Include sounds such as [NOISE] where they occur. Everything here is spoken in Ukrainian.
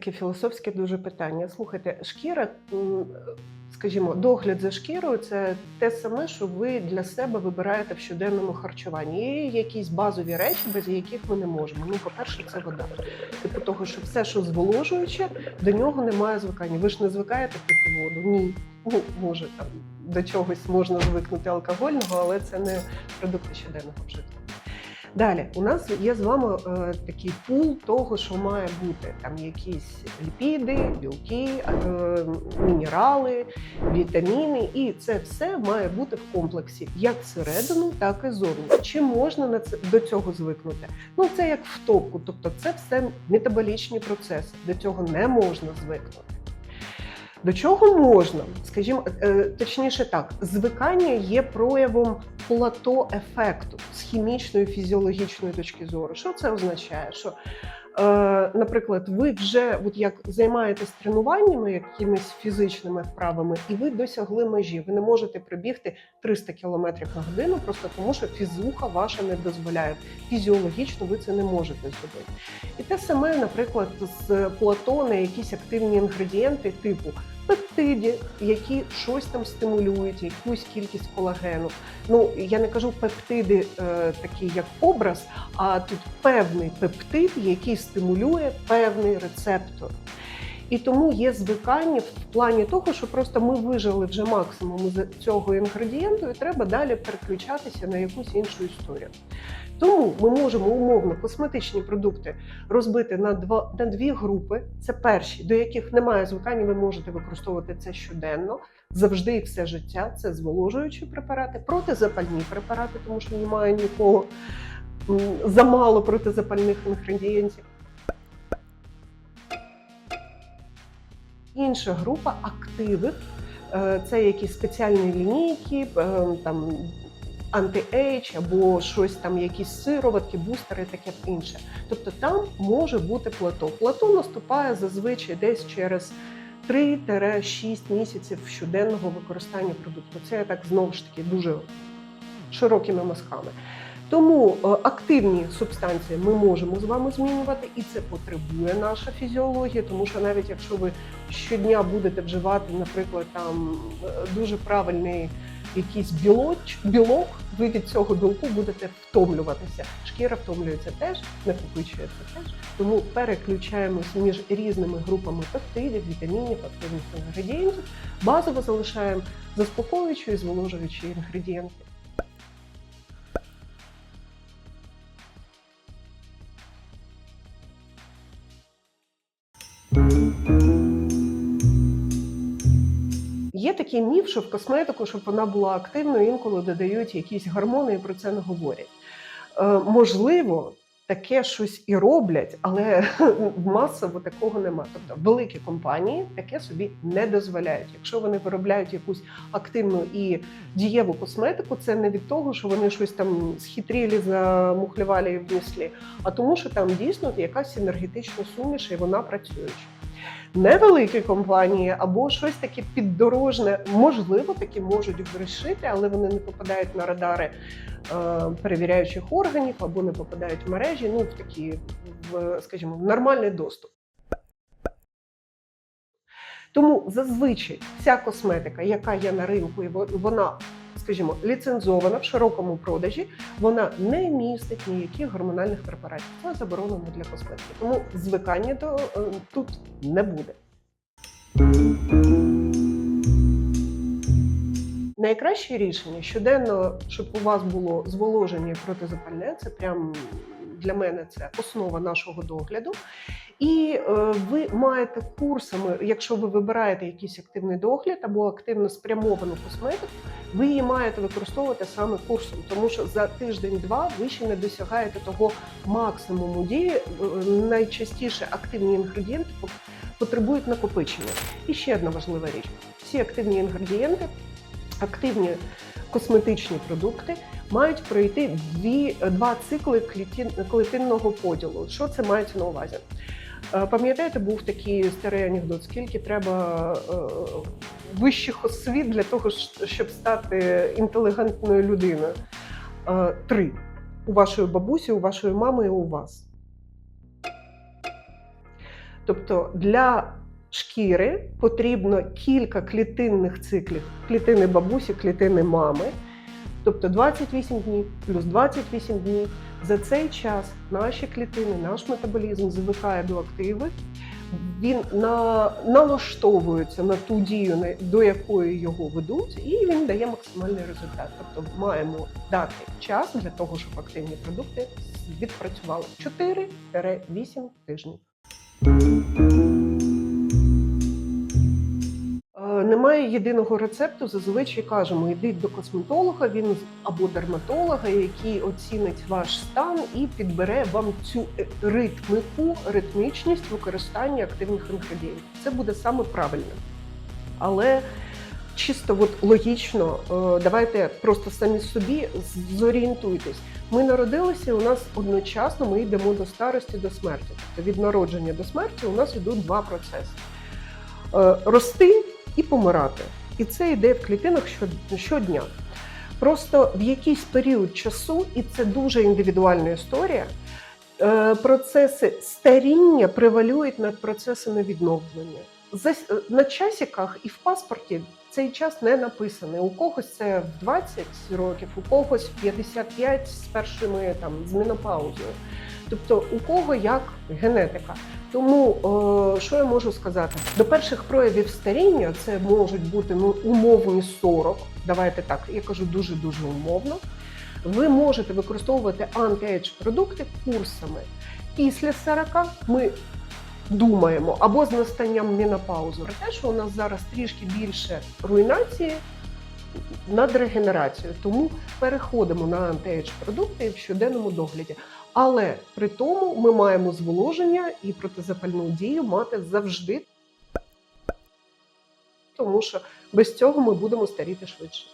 таке філософське дуже питання. Слухайте, шкіра, скажімо, догляд за шкірою це те саме, що ви для себе вибираєте в щоденному харчуванні. Є якісь базові речі, без яких ми не можемо. Ну, по-перше, це вода. Типу того, що все, що зволожуюче, до нього немає звикання. Ви ж не звикаєте пити воду? Ні. Ну, може там до чогось можна звикнути алкогольного, але це не продукти щоденного вжитку. Далі, у нас є з вами е, такий пул того, що має бути там якісь ліпіди, білки, е, мінерали, вітаміни, і це все має бути в комплексі як всередину, так і зовні. Чи можна на це до цього звикнути? Ну це як в топку, тобто це все метаболічні процеси. До цього не можна звикнути. До чого можна? Скажімо, е, точніше так, звикання є проявом плато ефекту з хімічної фізіологічної точки зору. Що це означає? Що, е, наприклад, ви вже от як займаєтесь тренуваннями, якимись фізичними вправами, і ви досягли межі. Ви не можете прибігти 300 км на годину, просто тому що фізуха ваша не дозволяє. Фізіологічно ви це не можете зробити. І те саме, наприклад, з плато на якісь активні інгредієнти, типу пептиді, які щось там стимулюють, якусь кількість колагену. Ну я не кажу пептиди е, такі як образ, а тут певний пептид, який стимулює певний рецептор. І тому є звикання в плані того, що просто ми вижили вже максимум з цього інгредієнту, і треба далі переключатися на якусь іншу історію. Тому ми можемо умовно косметичні продукти розбити на два на дві групи. Це перші, до яких немає звикання, ви можете використовувати це щоденно, завжди і все життя. Це зволожуючі препарати, протизапальні препарати, тому що немає нікого замало протизапальних інгредієнтів. Інша група активів. Е, Це якісь спеціальні лінійки, е, там анти-ейдж або щось там, якісь сироватки, бустери, таке інше. Тобто там може бути плато. Плато наступає зазвичай десь через 3-6 місяців щоденного використання продукту. Це я так знову ж таки дуже широкими мазками. Тому е, активні субстанції ми можемо з вами змінювати, і це потребує наша фізіологія, тому що навіть якщо ви щодня будете вживати, наприклад, там е, дуже правильний якийсь білоч, білок, ви від цього білку будете втомлюватися. Шкіра втомлюється теж, накопичується теж. Тому переключаємося між різними групами пептидів, вітамінів, активних інгредієнтів. Базово залишаємо заспокоюючі і зволожуючі інгредієнти. Є такий міф, що в косметику, щоб вона була активною, інколи додають якісь гормони і про це не говорять. Е, можливо, таке щось і роблять, але [LAUGHS] масово такого нема. Тобто великі компанії таке собі не дозволяють. Якщо вони виробляють якусь активну і дієву косметику, це не від того, що вони щось там схитрілі, замухлювали і внесли, а тому, що там дійсно якась енергетична суміш і вона працююча. Невеликі компанії або щось таке піддорожне, можливо, такі можуть грішити, але вони не попадають на радари е, перевіряючих органів або не попадають в мережі. Ну в такі, в, скажімо, в нормальний доступ. Тому зазвичай вся косметика, яка є на ринку, і вона, скажімо, ліцензована в широкому продажі, вона не містить ніяких гормональних препаратів. Це заборонено для косметики. Тому звикання до е, тут не буде. Найкраще рішення щоденно, щоб у вас було зволоження протизапальне, це прям для мене це основа нашого догляду. І е, ви маєте курсами, якщо ви вибираєте якийсь активний догляд або активно спрямовану косметику, ви її маєте використовувати саме курсом, тому що за тиждень-два ви ще не досягаєте того максимуму дії. Е, Найчастіше активні інгредієнти по- потребують накопичення. І ще одна важлива річ: всі активні інгредієнти, активні косметичні продукти мають пройти дві, два цикли клітин, клітинного поділу. Що це мається на увазі? Е, Пам'ятаєте, був такий старий анекдот, скільки треба е, вищих освіт для того, щоб стати інтелігентною людиною? Е, Три. У вашої бабусі, у вашої мами і у вас. Тобто для шкіри потрібно кілька клітинних циклів: клітини бабусі, клітини мами. Тобто 28 днів плюс 28 днів. За цей час наші клітини, наш метаболізм звикає до активи, він на, налаштовується на ту дію, до якої його ведуть, і він дає максимальний результат. Тобто маємо дати час для того, щоб активні продукти відпрацювали 4-8 тижнів. Немає єдиного рецепту. Зазвичай кажемо, йдіть до косметолога, він або дерматолога, який оцінить ваш стан і підбере вам цю е, ритмику, ритмічність використання активних інгредієнтів. Це буде саме правильно. Але чисто от логічно, е, давайте просто самі собі зорієнтуйтесь. Ми народилися, у нас одночасно ми йдемо до старості, до смерті. Тобто від народження до смерті у нас йдуть два процеси: Е, рости і помирати. І це йде в клітинах щодня. Просто в якийсь період часу, і це дуже індивідуальна історія. е, Процеси старіння превалюють над процесами відновлення. За- На часіках і в паспорті цей час не написаний. У когось це в 20 років, у когось в 55 з першими там з менопаузою. Тобто у кого як генетика. Тому е, що я можу сказати? До перших проявів старіння це можуть бути ну, умовні 40. Давайте так, я кажу дуже дуже умовно. Ви можете використовувати анти-ейдж продукти курсами. Після 40 ми думаємо або з настанням менопаузи про те, що у нас зараз трішки більше руйнації над регенерацією. Тому переходимо на анти-ейдж продукти в щоденному догляді. Але при тому ми маємо зволоження і протизапальну дію мати завжди, тому що без цього ми будемо старіти швидше.